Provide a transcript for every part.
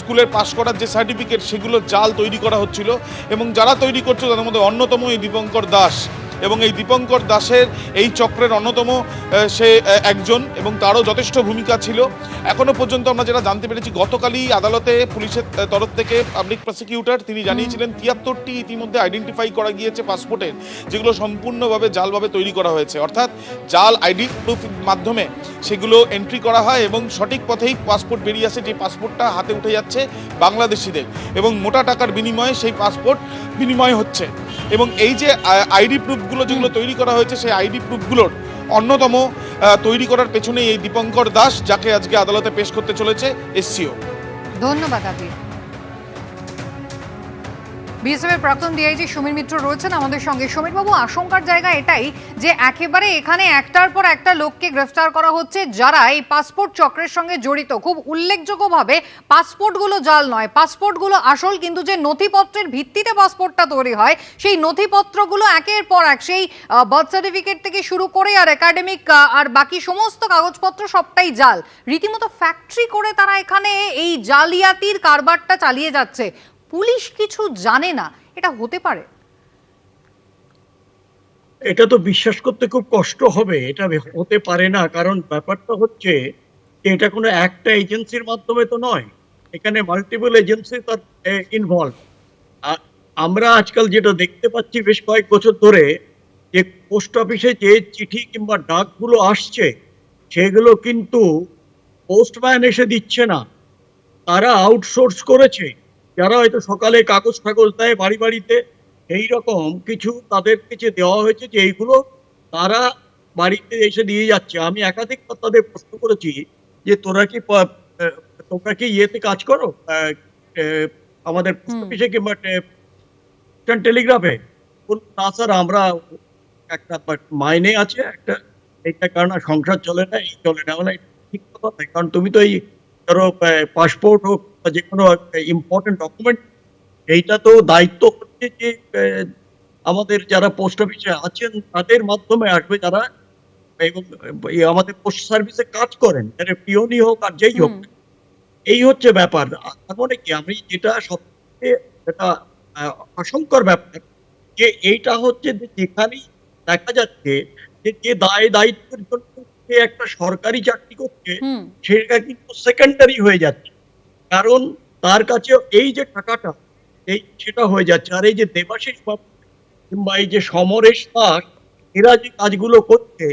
স্কুলের পাশ করার যে সার্টিফিকেট সেগুলো জাল তৈরি করা হচ্ছিল এবং যারা তৈরি করছে তাদের মধ্যে অন্যতম এই দীপঙ্কর দাস। এবং এই দীপঙ্কর দাসের এই চক্রের অন্যতম সে একজন এবং তারও যথেষ্ট ভূমিকা ছিল। এখনও পর্যন্ত আমরা যেটা জানতে পেরেছি, গতকালই আদালতে পুলিশের তরফ থেকে পাবলিক প্রসিকিউটর তিনি জানিয়েছিলেন, তিয়াত্তরটি ইতিমধ্যে আইডেন্টিফাই করা গিয়েছে পাসপোর্টের যেগুলো সম্পূর্ণভাবে জালভাবে তৈরি করা হয়েছে। অর্থাৎ জাল আইডি প্রুফ মাধ্যমে সেগুলো এন্ট্রি করা হয় এবং সঠিক পথেই পাসপোর্ট বেরিয়ে আসে, যে পাসপোর্টটা হাতে উঠে যাচ্ছে বাংলাদেশিদের। এবং মোটা টাকার বিনিময়ে সেই পাসপোর্ট বিনিময় হচ্ছে। এবং এই যে আইডি প্রুফগুলো যেগুলো তৈরি করা হয়েছে সেই আইডি প্রুফগুলোর অন্যতম তৈরি করার পেছনে এই দীপঙ্কর দাস, যাকে আজকে আদালতে পেশ করতে চলেছে এসসিও। ধন্যবাদ আবির। বিএসএফ এর প্রাক্তন ডিআইজি সমীর মিত্র রয়েছেন আমাদের সঙ্গে। সমীর বাবু আশঙ্কার জায়গা এটাই যে একেবারে এখানে একটার পর একটা লোককে গ্রেফতার করা হচ্ছে যারা এই পাসপোর্ট চক্রের সঙ্গে জড়িত। খুব উল্লেখযোগ্যভাবে পাসপোর্টগুলো জাল নয়, পাসপোর্টগুলো আসল, কিন্তু যে নথিপত্রের ভিত্তিতে পাসপোর্টটা তৈরি হয়, সেই নথিপত্রগুলো একের পর এক, সেই বার্থ সার্টিফিকেট থেকে শুরু করে আর একাডেমিক আর বাকি সমস্ত কাগজপত্র সবটাই জাল। রীতিমতো ফ্যাক্টরি করে তারা এখানে এই জালিয়াতির কারবারটা চালিয়ে যাচ্ছে। পুলিশ কিছু জানে না, এটা হতে পারে। এটা তো বিশ্বাস করতে খুব কষ্ট হবে, এটা হতে পারে না, কারণ ব্যাপারটা হচ্ছে এটা কোনো একটা এজেন্সির মাধ্যমে তো নয়, এখানে মাল্টিপল এজেন্সি তার ইনভলভ আমরা আজকাল যেটা দেখতে পাচ্ছি বেশ কয়েক বছর ধরে যে পোস্ট অফিসে যে চিঠি কিংবা ডাকগুলো আসছে, সেগুলো কিন্তু পোস্টম্যান এসে দিচ্ছে না, তারা আউটসোর্স করেছে। যারা হয়তো সকালে কাগজ ফাগজ দেয় বাড়ি বাড়িতে এই রকম কিছু তাদের কাছে দেওয়া হয়েছে যে এইগুলো তারা বাড়িতে এসে দিয়ে যাচ্ছে। আমি একাধিক তাদের প্রশ্ন করেছি যে তোরা কি তোমরা কি ইয়েতে কাজ করো? আমাদের পোস্ট অফিসে কিংবা টেলিগ্রাফে না স্যার আমরা একটা মাইনে আছে একটা এইটা কারণ সংসার চলে না এই চলে না। মানে ঠিক কথা। কারণ তুমি তো এই ধরো পাসপোর্ট হোক বা যে কোনো ইম্পর্টেন্ট ডকুমেন্ট এইটা তো দায়িত্ব হচ্ছে যে আমাদের যারা পোস্ট অফিসে আছেন তাদের মাধ্যমে আসবে যারা এবং আমাদের পোস্ট সার্ভিসে কাজ করেন পিওনি হোক আর যেই হোক। এই হচ্ছে ব্যাপার। তার মানে কি আমি যেটা সবচেয়ে যেটা আশঙ্কার ব্যাপার যে এইটা হচ্ছে যে যেখানেই দেখা যাচ্ছে যে যে দায় দায়িত্বের জন্য একটা সরকারি চাকরি করছে সেটা কিন্তু সেকেন্ডারি হয়ে যাচ্ছে। কারণ তার কাছে এই যে টাকাটা এই সেটা হয়ে যাচ্ছে। আর এই যে দেবাশিস বাবু কিংবা এই যে সমরেশ দাস এরা যে কাজগুলো করছে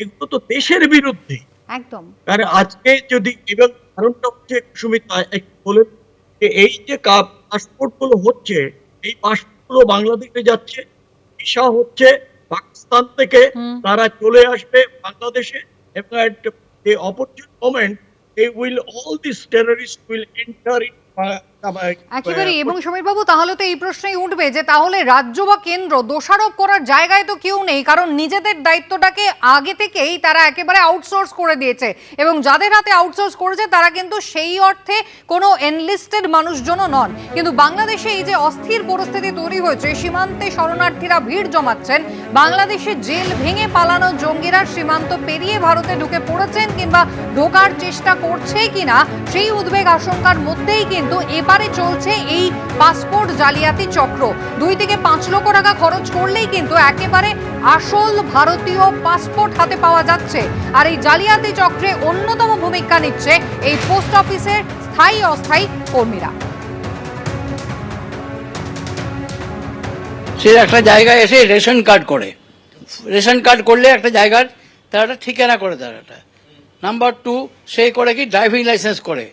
এগুলো তো দেশের বিরুদ্ধে। একদম। কারণ আজকে যদি এবং কারণটা হচ্ছে সুমিতা বলেন যে এই যে পাসপোর্টগুলো হচ্ছে এই পাসপোর্টগুলো বাংলাদেশে যাচ্ছে ভিসা হচ্ছে পাকিস্তান থেকে তারা চলে আসবে বাংলাদেশে। এবং opportune moment they will all these terrorists will enter in uh, একেবারে এবং সমীরবাবু তাহলে তো এই প্রশ্নই উঠবে যে তাহলে রাজ্য বা কেন্দ্র দোষারোপ করার জায়গায় তো কেউ নেই কারণ নিজেদের দায়িত্বটাকে আগে থেকেই তারা একেবারে আউটসোর্স করে দিয়েছে এবং যাদের হাতে আউটসোর্স করেছে তারা কিন্তু সেই অর্থে কোনো এনলিস্টেড মানুষজনও নন। কিন্তু বাংলাদেশে এই যে অস্থির পরিস্থিতি তৈরি হয়েছে সীমান্তে শরণার্থীরা ভিড় জমাচ্ছেন বাংলাদেশে জেল ভেঙে পালানো জঙ্গিরা সীমান্ত পেরিয়ে ভারতে ঢুকে পড়েছেন কিংবা ঢোকার চেষ্টা করছে কিনা সেই উদ্বেগ আশঙ্কার মধ্যেই কিন্তু এবারে চলছে এই পাসপোর্ট জালিয়াতি চক্র। দুই থেকে পাঁচ লক্ষ টাকা খরচ করলেই কিন্তু একেবারে আসল ভারতীয় পাসপোর্ট হাতে পাওয়া যাচ্ছে। আর এই জালিয়াতি চক্রে অন্যতম ভূমিকা নিচ্ছে এই পোস্ট অফিসের স্থায়ী অস্থায়ী কর্মীরা। সে একটা জায়গায় এসে রেশন কার্ড করে। রেশন কার্ড করলে একটা জায়গার তার একটা ঠিকানা করে তার একটা। নাম্বার টু, সে করে কি ড্রাইভিং লাইসেন্স করে।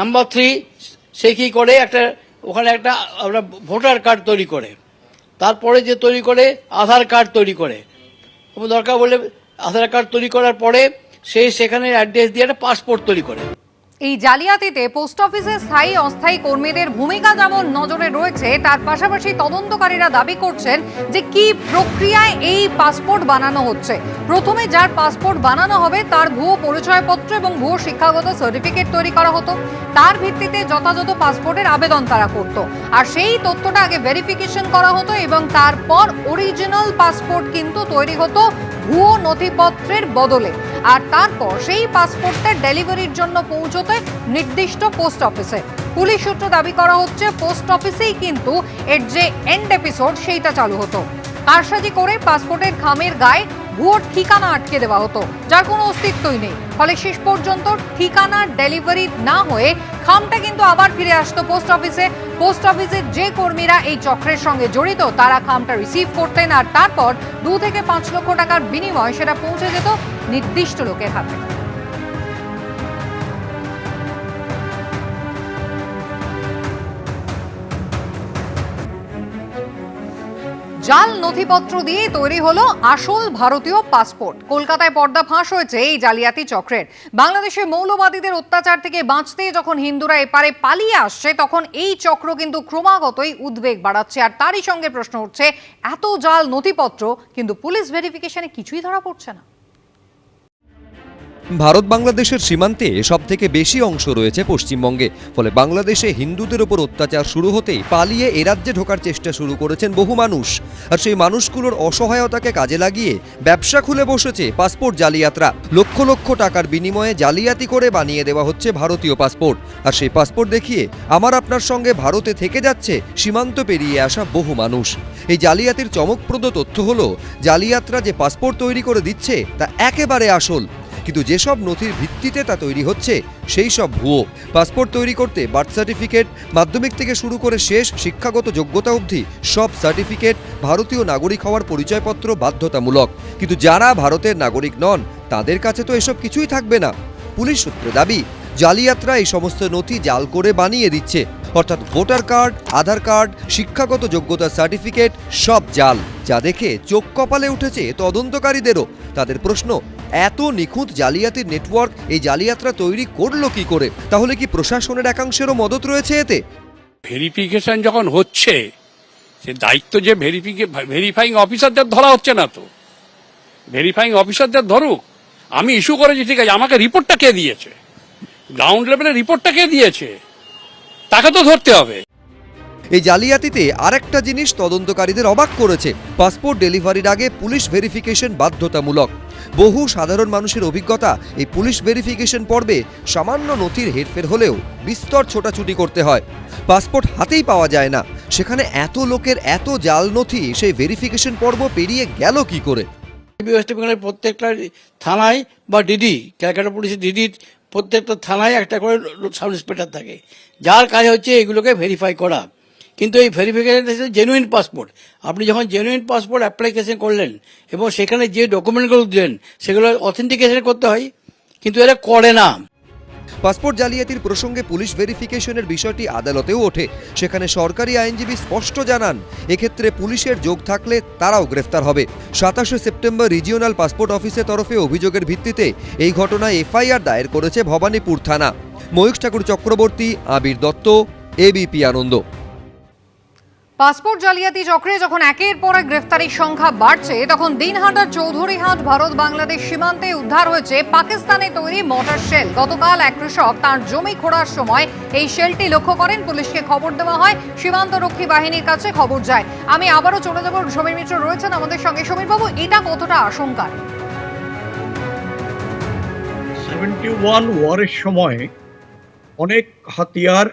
নাম্বার থ্রি সে কি করে? একটা, ওখানে একটা, আমরা ভোটার কার্ড তৈরি করে। তারপরে যে তৈরি করে, আধার কার্ড তৈরি করে। দরকার বলে আধার কার্ড তৈরি করার পরে সে সেখানে অ্যাড্রেস দিয়ে একটা পাসপোর্ট তৈরি করে। এই জালিয়াতিতে পোস্ট অফিসের স্থায়ী অস্থায়ী কর্মীদের ভূমিকা যেমন নজরে রয়েছে, তার পাশাপাশি তদন্তকারীরা দাবি করছেন যে কি প্রক্রিয়ায় এই পাসপোর্ট বানানো হচ্ছে। প্রথমে যার পাসপোর্ট বানানো হবে তার ভুয়ো পরিচয়পত্র এবং ভুয়ো শিক্ষাগত সার্টিফিকেট তৈরি করা হতো। তার ভিত্তিতে যথাযথ পাসপোর্টের আবেদন তারা করত। আর সেই তথ্যটা আগে ভেরিফিকেশন করা হতো এবং তারপর অরিজিনাল পাসপোর্ট কিন্তু তৈরি হতো ভুয়ো নথিপত্রের বদলে। আর তারপর সেই পাসপোর্টটা ডেলিভারির জন্য পৌঁছতো পৌঁছতে নির্দিষ্ট পোস্ট অফিসে। পুলিশ সূত্র দাবি করা হচ্ছে, পোস্ট অফিসেই কিন্তু এর যে এন্ড এপিসোড সেইটা চালু হতো। কারসাজি করে পাসপোর্টের খামের গায়ে ভুয়োর ঠিকানা আটকে দেওয়া হতো, যার কোনো অস্তিত্বই নেই। ফলে শেষ পর্যন্ত ঠিকানা ডেলিভারি না হয়ে খামটা কিন্তু আবার ফিরে আসতো পোস্ট অফিসে। পোস্ট অফিসের যে কর্মীরা এই চক্রের সঙ্গে জড়িত, তারা খামটা রিসিভ করতেন আর তারপর দু থেকে পাঁচ লক্ষ টাকার বিনিময়ে সেটা পৌঁছে যেত নির্দিষ্ট লোকের হাতে। জাল নথিপত্র দিয়ে তৈরি হলো আসল ভারতীয় পাসপোর্ট। কলকাতায় পর্দা ফাঁস হয়েছে এই জালিয়াতি চক্রের। বাংলাদেশে মৌলবাদীদের অত্যাচার থেকে বাঁচতে যখন হিন্দুরা এপারে পালিয়ে আসছে, তখন এই চক্র কিন্তু ক্রমাগতই উদ্বেগ বাড়াচ্ছে। আর তারই সঙ্গে প্রশ্ন উঠছে, এত জাল নথিপত্র কিন্তু পুলিশ ভেরিফিকেশনে কিছুই ধরা পড়ছে না। ভারত বাংলাদেশের সীমান্তে সব থেকে বেশি অংশ রয়েছে পশ্চিমবঙ্গে। ফলে বাংলাদেশে হিন্দুদের ওপর অত্যাচার শুরু হতেই পালিয়ে এ রাজ্যে ঢোকার চেষ্টা শুরু করেছেন বহু মানুষ। আর সেই মানুষগুলোর অসহায়তাকে কাজে লাগিয়ে ব্যবসা খুলে বসেছে পাসপোর্ট জালিয়াতরা। লক্ষ লক্ষ টাকার বিনিময়ে জালিয়াতি করে বানিয়ে দেওয়া হচ্ছে ভারতীয় পাসপোর্ট। আর সেই পাসপোর্ট দেখিয়ে আমার আপনার সঙ্গে ভারতে থেকে যাচ্ছে সীমান্ত পেরিয়ে আসা বহু মানুষ। এই জালিয়াতির চমকপ্রদ তথ্য হলো, জালিয়াতরা যে পাসপোর্ট তৈরি করে দিচ্ছে তা একেবারে আসল। কিন্তু যেসব নথির ভিত্তিতে তা তৈরি হচ্ছে, সেই সব ভুয়ো। পাসপোর্ট তৈরি করতে বার্থ সার্টিফিকেট, মাধ্যমিক থেকে শুরু করে শেষ শিক্ষাগত যোগ্যতা অবধি সব সার্টিফিকেট ভারতীয় নাগরিক হওয়ার পরিচয়পত্র বাধ্যতামূলক। কিন্তু যারা ভারতের নাগরিক নন, তাদের কাছে তো এসব কিছুই থাকবে না। পুলিশ সূত্রে দাবি, জালিয়াতরা এই সমস্ত নথি জাল করে বানিয়ে দিচ্ছে। অর্থাৎ ভোটার কার্ড, আধার কার্ড, শিক্ষাগত যোগ্যতা সার্টিফিকেট, সব জাল। যা দেখে চোখ কপালে উঠেছে তদন্তকারীদেরও। তাদের প্রশ্ন এত নিখুঁত জালিয়াতির নেটওয়ার্ক এই জালিয়াতরা তৈরি করল কি করে? তাহলে কি প্রশাসনের একাংশেরও মদত রয়েছে এতে? ভেরিফিকেশন যখন হচ্ছে সে দায়িত্ব যে ভেরিফিকে ভেরিফাইং অফিসারদের ধরা হচ্ছে না তো। ভেরিফাইং অফিসারদের ধরুক আমি ইস্যু করেছি ঠিক আছে আমাকে রিপোর্টটা কে দিয়েছে? গ্রাউন্ড লেভেলে রিপোর্টটা কে দিয়েছে? তাকে তো ধরতে হবে। এই জালিয়াতিতে আরেকটা জিনিস তদন্তকারীদের অবাক করেছে। পাসপোর্ট ডেলিভারির আগে পুলিশ ভেরিফিকেশন বাধ্যতামূলক। বহু সাধারণ মানুষের অভিজ্ঞতা এই পুলিশ ভেরিফিকেশন পর্বে সামান্য নথির হেরফের হলেও বিস্তর ছোটাছুটি করতে হয়। পাসপোর্ট হাতেই পাওয়া যায় না। সেখানে এত লোকের এত জাল নথি, সেই ভেরিফিকেশন পর্ব পেরিয়ে গেল কি করে? ওয়েস্ট বেঙ্গলের প্রত্যেকটা থানায় বা ডিডি, ক্যালকাটা পুলিশের ডিডির প্রত্যেকটা থানায় একটা করে সাব ইন্সপেক্টর থাকে। যার কাজ হচ্ছে এগুলোকে ভেরিফাই করা। কিন্তু এই ভেরিফিকেশন জেনুইন পাসপোর্ট আপনি যখন জেনুইন পাসপোর্ট অ্যাপ্লিকেশন করলেন, এবং সেখানে যে ডকুমেন্টগুলো দিলেন, সেগুলো অথেন্টিকেশন করতে হয়, কিন্তু এরা করে না। পাসপোর্ট জালিয়াতির প্রসঙ্গে পুলিশ ভেরিফিকেশনের বিষয়টি আদালতেও ওঠে। সেখানে সরকারি আইনজীবী স্পষ্ট জানান, এক্ষেত্রে পুলিশের যোগ থাকলে তারাও গ্রেফতার হবে। সাতাশে সেপ্টেম্বর রিজিওনাল পাসপোর্ট অফিসের তরফে অভিযোগের ভিত্তিতে এই ঘটনায় এফআইআর দায়ের করেছে ভবানীপুর থানা। ময়ূখ ঠাকুর চক্রবর্তী, আবির দত্ত, এবিপি আনন্দ। পাসপোর্ট জালিয়াতি চক্রে যখন একের পর গ্রেফতারির সংখ্যা বাড়ছে, তখন দিনহাটার চৌধুরীহাট, ভারত, বাংলাদেশ সীমান্তে উদ্ধার হয়েছে পাকিস্তানে তৈরি মোটর শেল। গতকাল এক কৃষক তার জমি খোঁড়ার সময় এই শেলটি লক্ষ্য করেন, পুলিশকে খবর দেওয়া হয় সীমান্ত রক্ষী বাহিনীর কাছে খবর যায়। আমি আবারও চলে যাব, সমীর মিত্র রয়েছেন আমাদের সঙ্গে। সমীর বাবু এটা কতটা আশঙ্কার? ওয়ান সময় অনেক হাতিয়ার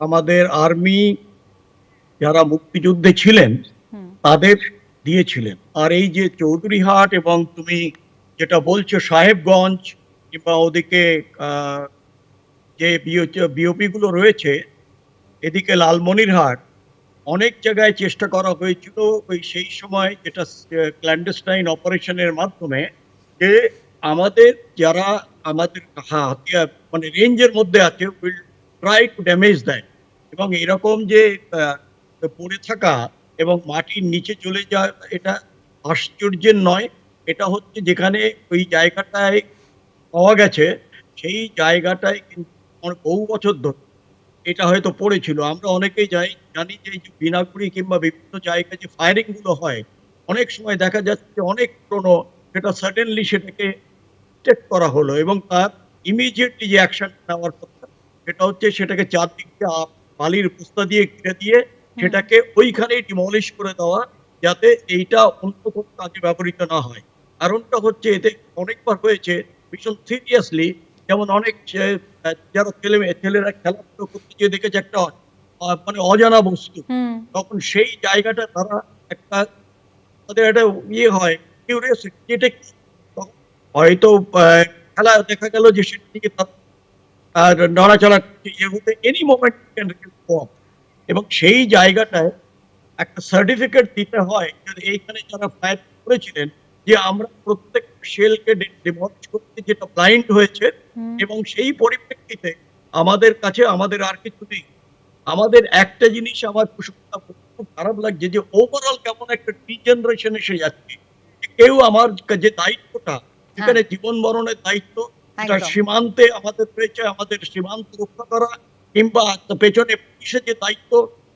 আমাদের আর্মি যারা মুক্তিযুদ্ধে ছিলেন তাদের দিয়েছিলেন। আর এই যে চৌধুরীহাট এবং তুমি যেটা বলছো সাহেবগঞ্জ কিংবা ওদিকে যে বিওপি গুলো রয়েছে এদিকে লালমনিরহাট অনেক জায়গায় চেষ্টা করা হয়েছিল ওই সেই সময় যেটা ক্ল্যান্ডেস্টাইন অপারেশনের মাধ্যমে যে আমাদের যারা আমাদের হাতিয়ার মানে রেঞ্জের মধ্যে আছে উইল ট্রাই টু ড্যামেজ দেয় এবং এরকম যে পড়ে থাকা এবং মাটির নিচে চলে যাওয়া, এটা আশ্চর্যের নয়। এটা হচ্ছে যেখানে ওই জায়গাটায় পাওয়া গেছে, সেই জায়গাটায় কিন্তু বহু বছর ধরে এটা হয়তো পড়েছিল। আমরা অনেকেই যাই, জানি যে বিনাগুড়ি কিংবা বিভিন্ন জায়গায় যে ফায়ারিংগুলো হয়, অনেক সময় দেখা যাচ্ছে অনেক পুরনো সেটা সাডেনলি সেটাকে ডিটেক্ট করা হলো এবং তার ইমিডিয়েটলি যে অ্যাকশন নেওয়ার কথা, সেটা হচ্ছে সেটাকে চারদিক দিয়ে বালির বস্তা দিয়ে ঘিরে দিয়ে সেটাকে ওইখানেই ডিমলিশ করে দেওয়া যাতে এইটা অন্য কোনো কাজে ব্যবহৃত না হয়। কারণটা হচ্ছে এতে অনেকবার হয়েছে ভীষণ সিরিয়াসলি যেমন অনেক যারা ছেলে ছেলেরা খেলাধুলো করতে গিয়ে দেখেছে একটা মানে অজানা বস্তু। তখন সেই জায়গাটা তারা একটা তাদের একটা ইয়ে হয় কিউরিয়াসিটি যেটা কি? হয়তো খেলা দেখা গেল যে সেটা থেকে তার আর নড়াচড়া ইয়ে হতে এনি মোমেন্ট ক্যান কম এবং সেই জায়গাটায় একটা সার্টিফিকেট দিতে হয় এইখানে যারা ফায়ার করেছিলেন যে আমরা প্রত্যেক শেলকে ডিমলিশ করতে যেটা ব্লাইন্ড হয়েছে এবং সেই পরিপ্রেক্ষিতে আমাদের কাছে আমাদের আর কিছু নেই। আমাদের একটা জিনিস আমার প্রসঙ্গটা খুব খারাপ লাগছে যে ওভারঅল কেমন একটা ডিজেনারেশন এসে যাচ্ছে। কেউ আমার যে দায়িত্বটা এখানে জীবন মরণের দায়িত্ব সীমান্তে আমাদের রয়েছে আমাদের সীমান্ত রক্ষা করা কিংবা পেছনে পুলিশের যে দায়িত্ব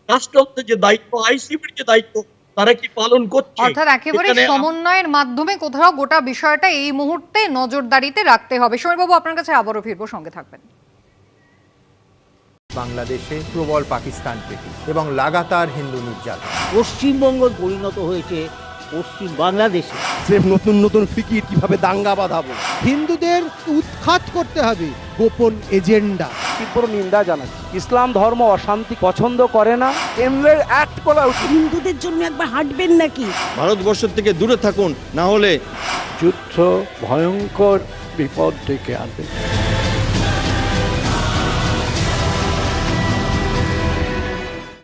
কাস্টমসের যে দায়িত্ব আইসিবির যে দায়িত্ব তারা কি পালন করছে? অর্থাৎ একেবারে সমন্বয়ের মাধ্যমে কোথাও গোটা বিষয়টা এই মুহূর্তে নজরদারিতে রাখতে হবে। সমীরবাবু আপনার কাছে আবারও ফিরবো সঙ্গে থাকবেন। বাংলাদেশে প্রবল পাকিস্তান প্রীতি এবং লাগাতার হিন্দু নির্যাতন। পশ্চিমবঙ্গ পরিণত হয়েছে পশ্চিম বাংলাদেশে। যে নতুন নতুন ফিকির কীভাবে দাঙ্গা বাঁধাবো। হিন্দুদের উৎখাত করতে হবে গোপন এজেন্ডা। তীব্র নিন্দা জানাচ্ছি। ইসলাম ধর্ম অশান্তি পছন্দ করে না। কেন্দ্রের অ্যাক্ট করা উচিত। হিন্দুদের জন্য একবার হাঁটবেন নাকি? ভারতবর্ষ থেকে দূরে থাকুন না হলে যুদ্ধ ভয়ঙ্কর বিপদ ডেকে আনবে।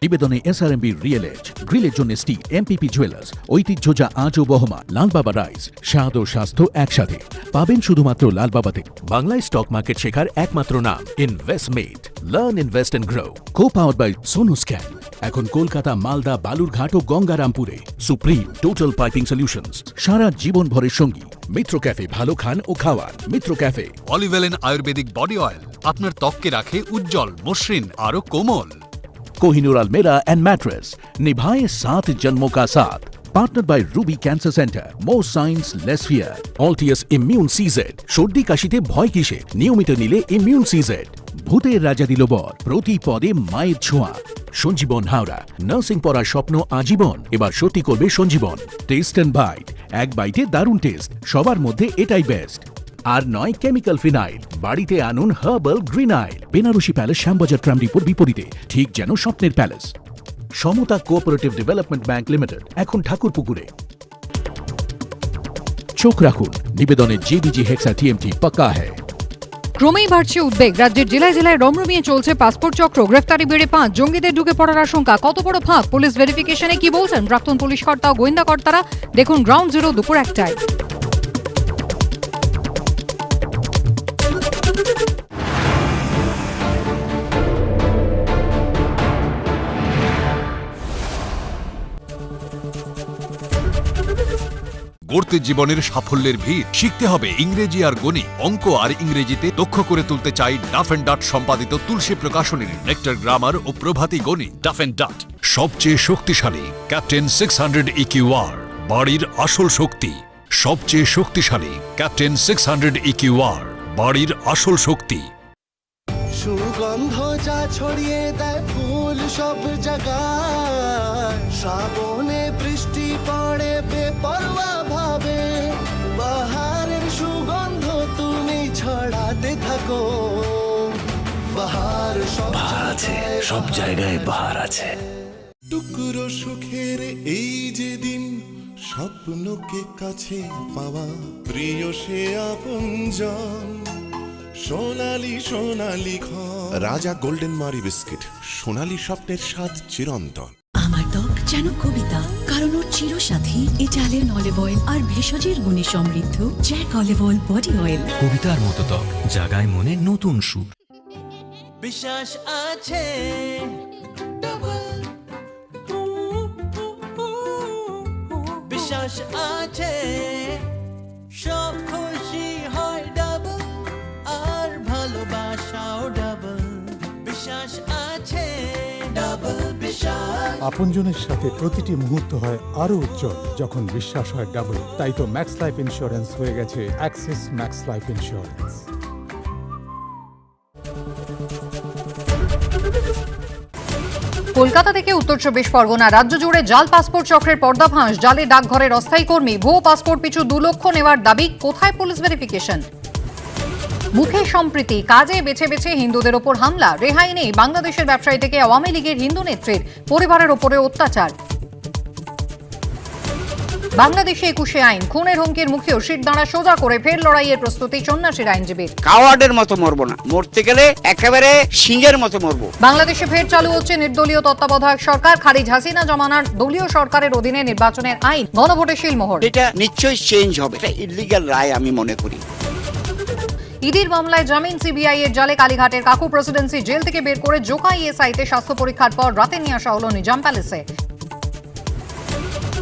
নিবেদনে এসআরএমবি রিয়েল এজ গ্রিলের জন্য স্টিল এমপিপি জুয়েলার্স ঐতিহ্য যা আজও বহমান লালবাবা রাইস স্বাদ ও স্বাস্থ্য একসাথে। পাবেন শুধুমাত্র লালবাবাতে বাংলায় স্টক মার্কেট শেখার একমাত্র নাম investment learn invest and grow co powered by Sonu scan এখন কলকাতা, মালদা, বালুরঘাট ও গঙ্গারামপুরে সুপ্রিম টোটাল পাইপিং সলিউশনস সারা জীবন ভরের সঙ্গী, মিত্র ক্যাফে ভালো খান ও খাওয়ান। মিত্র ক্যাফে অলিভেলেন আয়ুর্বেদিক বডি অয়েল আপনার ত্বককে রাখে উজ্জ্বল, মসৃণ আরও কোমল। कोहिनूर अलमेरा एंड मैट्रेस निभाए सात जन्मों का साथ partner by Ruby cancer centre more science less fear অল্টিয়াস immune CZ সর্দি কাশিতে ভয় কিসে নিয়মিত নিলে ইমিউন সিজেড ভূতের রাজা দিল বর প্রতি পদে মায়ের ছোঁয়া সঞ্জীবন হাওড়া নার্সিং পড়ার স্বপ্ন আজীবন এবার সত্যি করবে সঞ্জীবন টেস্ট অ্যান্ড বাইট এক বাইটে দারুণ টেস্ট সবার মধ্যে এটাই বেস্ট আর নয় কেমিক্যাল ফিনাইল। বাড়িতে আনুন herbal green oil Banarasi palace, Shyambazar ট্রামডিপোর বিপরীতে। ঠিক যেন স্বপ্নের প্যালেস। সমতা কোঅপারেটিভ ডেভেলপমেন্ট ব্যাংক লিমিটেড, এখন ঠাকুরপুকুরে। চোখ রাখুন, নিবেদনে জেবিজি হেক্সা টিএমটি পাক্কা হ্যায়। ক্রমেই বাড়ছে উদ্বেগ। রাজ্যের জেলায় জেলায় রমরমিয়ে চলছে পাসপোর্ট চক্র। গ্রেফতারি বেড়ে পাঁচ, জঙ্গিদের ঢুকে পড়ার আশঙ্কা। কত বড় ফাঁক? পুলিশ ভেরিফিকেশনে কি বলছেন? প্রাক্তন পুলিশ কর্তা ও গোয়েন্দা কর্তারা? দেখুন, গ্রাউন্ড জিরো দুপুর একটায়। গড়তে জীবনের সাফল্যের ভিড় শিখতে হবে ইংরেজি আর গণিত। অঙ্ক আর ইংরেজিতে দক্ষ করে তুলতে চাই ডাফ এন্ড ডাট সম্পাদিত তুলসী প্রকাশনীর। নেক্টার গ্রামার ও প্রভাতী গণিত। Duff and Dutt. সবচেয়ে শক্তিশালী ক্যাপ্টেন সিক্স হান্ড্রেড ইকিউআর বাড়ির আসল শক্তি। সবচেয়ে শক্তিশালী ক্যাপ্টেন সিক্স হান্ড্রেড ইকিউআর বাড়ির আসল শক্তি। সুগন্ধ যা ছড়িয়ে দেয় ফুল সব জায়গায় শ্রাবণে আছে সব জায়গায় বাহার আছে। টুকরো সুখের এই যে দিন স্বপ্নকে কাছে পাওয়া প্রিয় সে আপনজন। সোনালি সোনালি রাজা গোল্ডেন মারি বিস্কিট সোনালি স্বপ্নের স্বাদ চিরন্তন। আমার ত্বক যেন কবিতা কারণ ওর চিরসাথী ইটালিয়ান অলিভ অয়েল আর ভেষজের গুণে সমৃদ্ধ Jack olive oil body oil. কবিতার মতো ত্বক জাগায় মনে নতুন সুর। বিশ্বাস আছে। বিশ্বাস আছে। সব খুশি হয় ডাবল আর ভালোবাসাও ডাবল বিশ্বাস আছে। ডাবল বিশ্বাস। আপনজনের সাথে প্রতিটি মুহূর্ত হয় আরও উজ্জ্বল। যখন বিশ্বাস হয় ডাবল তাই তো ম্যাক্স লাইফ ইন্স্যুরেন্স হয়ে গেছে Axis Max life insurance Kolkata থেকে উত্তর চব্বিশ পরগনা রাজ্য জুড়ে জাল পাসপোর্ট চক্রের পর্দাফাঁস। জালে ডাকঘরের অস্থায়ী কর্মী, ভুয়ো পাসপোর্ট পিছু দু লক্ষ নেওয়ার দাবি। কোথায় পুলিশ ভেরিফিকেশন? মুখে সম্প্রীতি, কাজে বেছে বেছে হিন্দুদের ওপর হামলা। রেহাই নেই বাংলাদেশের ব্যবসায়ী থেকে আওয়ামী লীগের হিন্দু নেত্রীর। পরিবারের ওপরে অত্যাচার। বাংলাদেশে একুশে আইন খুনের হুমকির মুখেও শীত দাঁড়া সোজা করে ফের লড়াইয়ের প্রস্তুতি সন্ন্যাসীর আইনজীবীর। কাওয়ার্ডের মতো মরবো না। মরতে গেলে একেবারে সিংহের মতো মরবো। বাংলাদেশে ফের চালু হচ্ছে নির্দলীয় তত্ত্বাবধায়ক সরকার খারিজ হাসিনা জমানার দলীয় সরকারের অধীনে নির্বাচনের আইন গণভোটে শিলমোহর এটা নিশ্চয়ই চেঞ্জ হবে। এটা ইলিগাল রায় আমি মনে করি। ইডির মামলায় জামিন সিবিআই এর জালে কালীঘাটের কাকু প্রেসিডেন্সি জেল থেকে বের করে জোকা ইএসআইতে স্বাস্থ্য পরীক্ষার পর রাতে নিয়ে আসা হলো নিজাম প্যালেসে।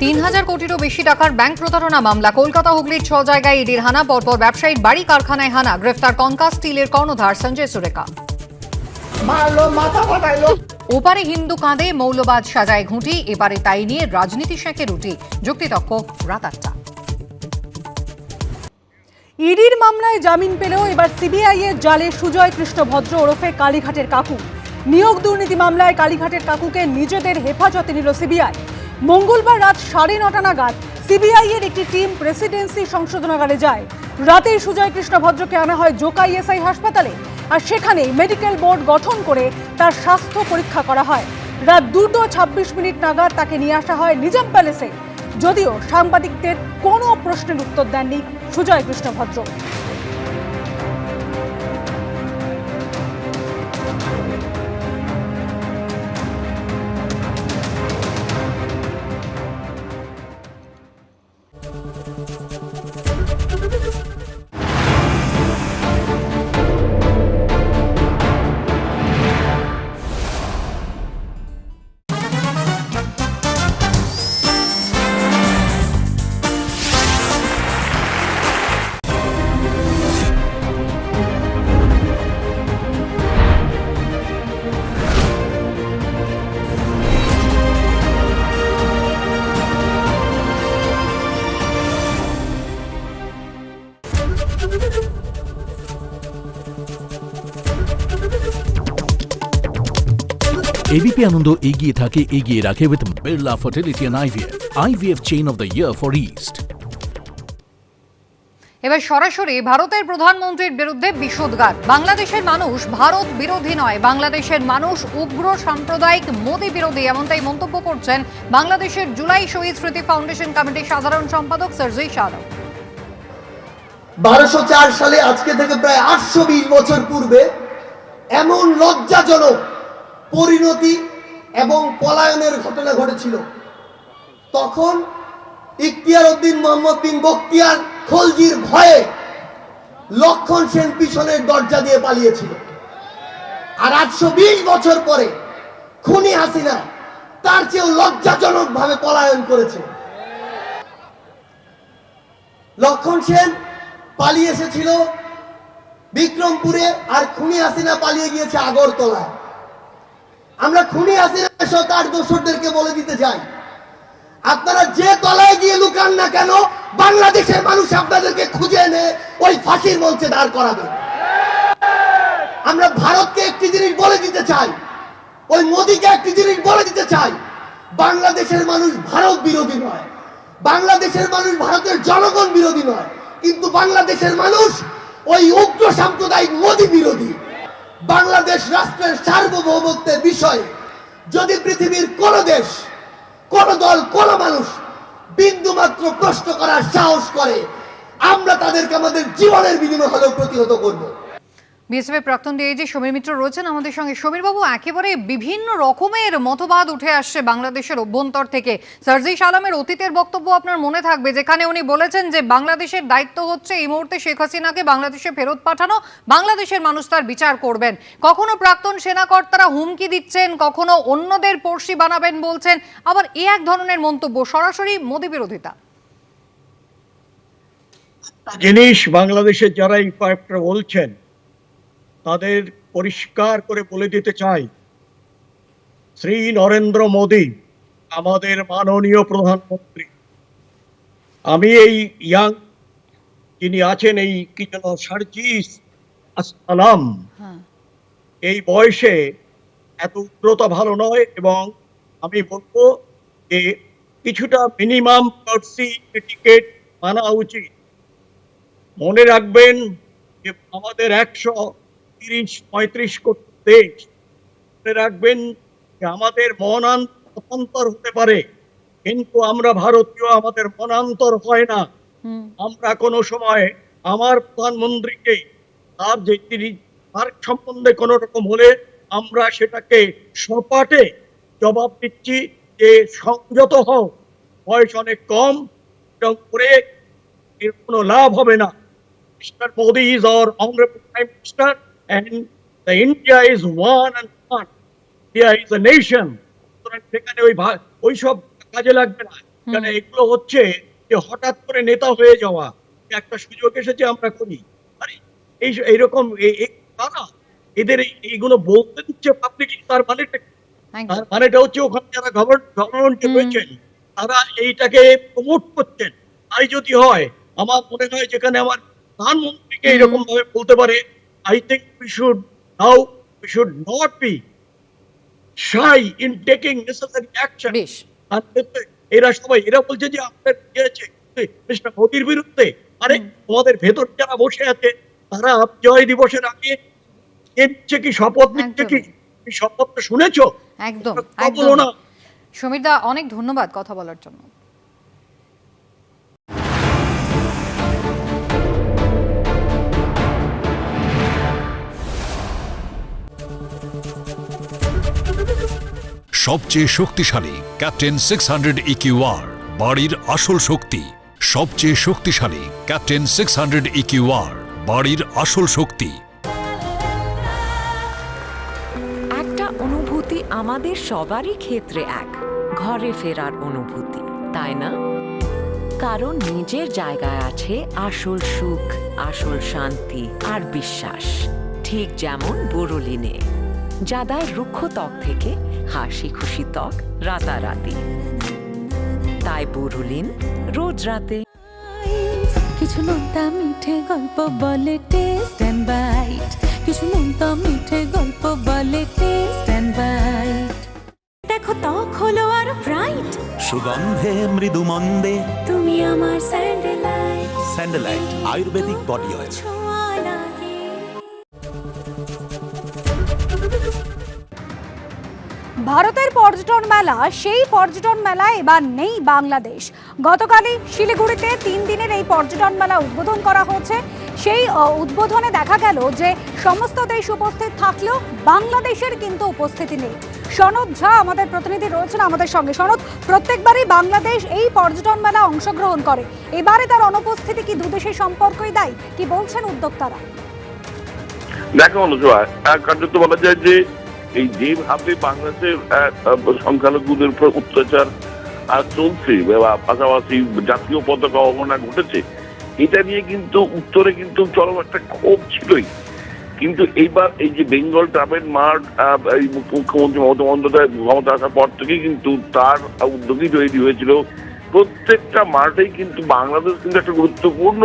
তিন হাজার কোটিরও বেশি টাকার ব্যাংক প্রতারণা মামলা। কলকাতা হুগলির ছ জায়গায় ইডির হানা পরপর ব্যবসায়ীর বাড়ি কারখানায় হানা। গ্রেফতার কনকা স্টিলের কর্ণধার সঞ্জয় সুরেখা। ওপারে হিন্দু কাঁধে মৌলবাদ সাজায় ঘুঁটি এবারে তাই নিয়ে রাজনীতি শেখে রুটি। যুক্তিতক্ক রাত আটটা ইডির মামলায় জামিন পেলেও এবার সিবিআই এর জালে সুজয় কৃষ্ণভদ্র ওরফে কালীঘাটের কাকু। নিয়োগ দুর্নীতি মামলায় কালীঘাটের কাকুকে নিজেদের হেফাজতে নিল সিবিআই। মঙ্গলবার রাত সাড়ে নটা নাগাদ সিবিআই এর একটি টিম প্রেসিডেন্সি সংশোধনাগারে যায়। রাতেই সুজয় কৃষ্ণভদ্রকে আনা হয় জোকা ইএসআই হাসপাতালে আর সেখানেই মেডিকেল বোর্ড গঠন করে তার স্বাস্থ্য পরীক্ষা করা হয়। রাত দুটো ছাব্বিশ মিনিট নাগাদ তাকে নিয়ে আসা হয় নিজাম প্যালেসে। যদিও সাংবাদিকদের কোনো প্রশ্নের উত্তর দেননি সুজয় কৃষ্ণভদ্র। এবিপি আনন্দ এগিয়ে থাকে এগিয়ে রাখে with Birla fertility and IVF IVF chain of the year for east এবার সরাসরি ভারতের প্রধানমন্ত্রীর বিরুদ্ধে বিষোদ্গার বাংলাদেশের মানুষ ভারত বিরোধী নয়। বাংলাদেশের মানুষ উগ্র সাম্প্রদায়িক মোদী বিরোধী এমনটাই মন্তব্য করছেন বাংলাদেশের জুলাই শহীদ স্মৃতি ফাউন্ডেশন কমিটির সাধারণ সম্পাদক সার্জি সাদব বারোশো চার সালে আজকে থেকে প্রায় আটশো বিশ বছর পূর্বে এমন লজ্জাজনক পরিণতি এবং পলায়নের ঘটনা ঘটেছিল। তখন ইখতিয়ার উদ্দিন মোহাম্মদ বিন বখতিয়ার খলজির ভয়ে লক্ষণ সেন পিছনের দরজা দিয়ে পালিয়েছিল। আর আটশো বিশ বছর পরে খুনি হাসিনা তার চেয়েও লজ্জাজনক ভাবে পলায়ন করেছে। লক্ষণ সেন পালিয়ে এসেছিল বিক্রমপুরে আর খুনি হাসিনা পালিয়ে গিয়েছে আগরতলায়। আমরা খুনি সহ তার দোসরদেরকে বলে দিতে চাই আপনারা যে তলায় গিয়ে লুকান না কেন, বাংলাদেশের মানুষ আপনাদেরকে খুঁজে এনে ওই ফাঁসির মঞ্চে দাঁড় করাবে। আমরা ভারতকে একটি জিনিস বলে দিতে চাই, ওই মোদীকে একটি জিনিস বলে দিতে চাই, বাংলাদেশের মানুষ ভারত বিরোধী নয়, বাংলাদেশের মানুষ ভারতের জনগণ বিরোধী নয়, কিন্তু বাংলাদেশের মানুষ ওই উগ্র সাম্প্রদায়িক মোদী বিরোধী। বাংলাদেশ রাষ্ট্রের সার্বভৌমত্বের বিষয়ে। যদি পৃথিবীর কোন দেশ, কোন দল, কোন মানুষ বিন্দুমাত্র প্রশ্ন করার সাহস করে, আমরা তাদেরকে আমাদের জীবনের বিনিময় হলেও প্রতিহত করব। বিএসএফ প্রাক্তন ডিআইজি সমীর মিত্র রয়েছেন আমাদের সঙ্গে। সমীর বাবু একেবারে বিভিন্ন রকমের মতবাদ উঠে আসছে বাংলাদেশের অভ্যন্তর থেকে। সার্জিস আলমের অতীতের বক্তব্য আপনার মনে থাকবে, যেখানে উনি বলেছেন যে বাংলাদেশের দায়িত্ব হচ্ছে এই মুহূর্তে শেখ হাসিনাকে বাংলাদেশে ফেরত পাঠানো, বাংলাদেশের মানুষ তার বিচার করবেন। কখনো প্রাক্তন সেনাকর্তারা হুমকি দিচ্ছেন, কখনো অন্যদের পড়শি বানাবেন বলছেন, আবার এ এক ধরনের মন্তব্য, সরাসরি মোদী বিরোধিতা। জিনিস বাংলাদেশের যারা এই কয়েকটা বলছেন তাদের পরিষ্কার করে বলে দিতে চাই। শ্রী নরেন্দ্র মোদী আমাদের মাননীয় প্রধানমন্ত্রী আমি এই ইয়াং যিনি আছেন এই কি যেন সার্জিস আসসালাম এই বয়সে এত উগ্রতা ভালো নয় এবং আমি বলব যে কিছুটা মিনিমাম টিকিট মানা উচিত। মনে রাখবেন যে আমাদের একশো তিরিশ পঁয়ত্রিশ কোটি দেশ রাখবেন আমাদের মনান্তর হতে পারে কিন্তু আমরা ভারতীয় আমাদের মনান্তর হয় না। আমরা কোনো সময় আমার প্রধানমন্ত্রীকে তার যে তিনি তার সম্বন্ধে কোনো রকম হলে আমরা সেটাকে সপাটে জবাব দিচ্ছি যে সংযত হও বয়স অনেক কম করে এর কোনো লাভ হবে না। Mister Modi is our honourable prime minister. The India is one and one India is a nation সুতরাং সেখানে ওই ওই সব কাজে লাগবে না। এখানে এগুলো হচ্ছে যে হঠাৎ করে নেতা হয়ে যাওয়া। একটা সুযোগ এসেছে আমরা করি আরে এই এইরকম তারা এদের এইগুলো বলতে দিচ্ছে পাবলিকলি তার মানেটা তার মানেটা হচ্ছে ওখানে যারা গভর্নমেন্টে রয়েছেন তারা এইটাকে প্রমোট করছেন। তাই যদি হয় আমার মনে হয় যেখানে আমার প্রধানমন্ত্রীকে এরকম ভাবে বলতে পারে I think we should now we should not be shy in taking necessary action বেশ এরা সবাই এরা বলছে যে আপনার দিয়েছে মিস্টার মোদির বিরুদ্ধে? আরে তোমাদের ভেতর যারা বসে আছে তারা জয় দিবসের আগে নিচ্ছে কি শপথ নিচ্ছে কি? শপথটা শুনেছো? একদম একদম বলো না। সমীর দা অনেক ধন্যবাদ কথা বলার জন্য। সবচেয়ে শক্তিশালী, ক্যাপ্টেন সিক্স হান্ড্রেড ইকিউআর বাড়ির আসল শক্তি। সবচেয়ে শক্তিশালী, ক্যাপ্টেন সিক্স হান্ড্রেড ইকিউআর বাড়ির আসল শক্তি। একটা অনুভূতি আমাদের সবারই ক্ষেত্রে এক, ঘরে ফেরার অনুভূতি, তাই না? কারণ নিজের জায়গায় আছে আসল সুখ, আসল শান্তি আর বিশ্বাস। ঠিক যেমন বোরোলিনে যা দেয় রুক্ষ ত্বক থেকে হাসি খুশি ত্বক রাতারাতি। তাই বোরোলিন রোজ রাতে। কিছু নোনতা মিঠে গল্প বলে টেস্ট অ্যান্ড বাইট। কিছু নোনতা মিঠে গল্প বলে টেস্ট অ্যান্ড বাইট। দেখো ত্বক হলো আর ব্রাইট। সুগন্ধে মৃদু মন্দে। তুমি আমার স্যান্ডেলাইট স্যান্ডেলাইট আয়ুর্বেদিক বডি অয়েল। ভারতের পর্যটন মেলা, সেই পর্যটন মেলায় এবার নেই বাংলাদেশ। গতকালই শিলিগুড়িতে তিন দিনের এই পর্যটন মেলা উদ্বোধন করা হয়েছে। সেই উদ্বোধনে দেখা গেল যে সমস্ত দেশ উপস্থিত থাকলেও বাংলাদেশের কিন্তু উপস্থিতি নেই। সনদ ঝা আমাদের প্রতিনিধি রয়েছেন আমাদের সঙ্গে। সনদ, প্রত্যেকবারই বাংলাদেশ এই পর্যটন মেলা অংশগ্রহণ করে। এবারে তার অনুপস্থিতি কি দুদেশের সম্পর্কই দায়ী? কি বলছেন উদ্যোক্তারা? দেখো অনুজয় কার্যত বলা যায় যে এই যেভাবে বাংলাদেশের সংখ্যালঘুদের উপর অত্যাচার আহ, চলছে পাশাপাশি জাতীয় পতাকা অবমাননা ঘটেছে এটা নিয়ে কিন্তু উত্তরে কিন্তু চরম একটা ক্ষোভ ছিলই। কিন্তু এইবার এই যে বেঙ্গল ট্রাভেল মার্ট মুখ্যমন্ত্রী মমতা বন্দ্যোপাধ্যায় ক্ষমতা আসার পর থেকেই কিন্তু তার উদ্যোগী তৈরি হয়েছিল। প্রত্যেকটা মার্টেই কিন্তু বাংলাদেশ কিন্তু একটা গুরুত্বপূর্ণ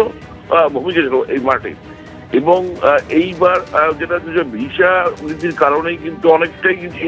ভূমিকা ছিল এই মার্টে এবং এইবার যেটা ভিসা নীতির কারণেই কিন্তু অনেকটাই কিন্তু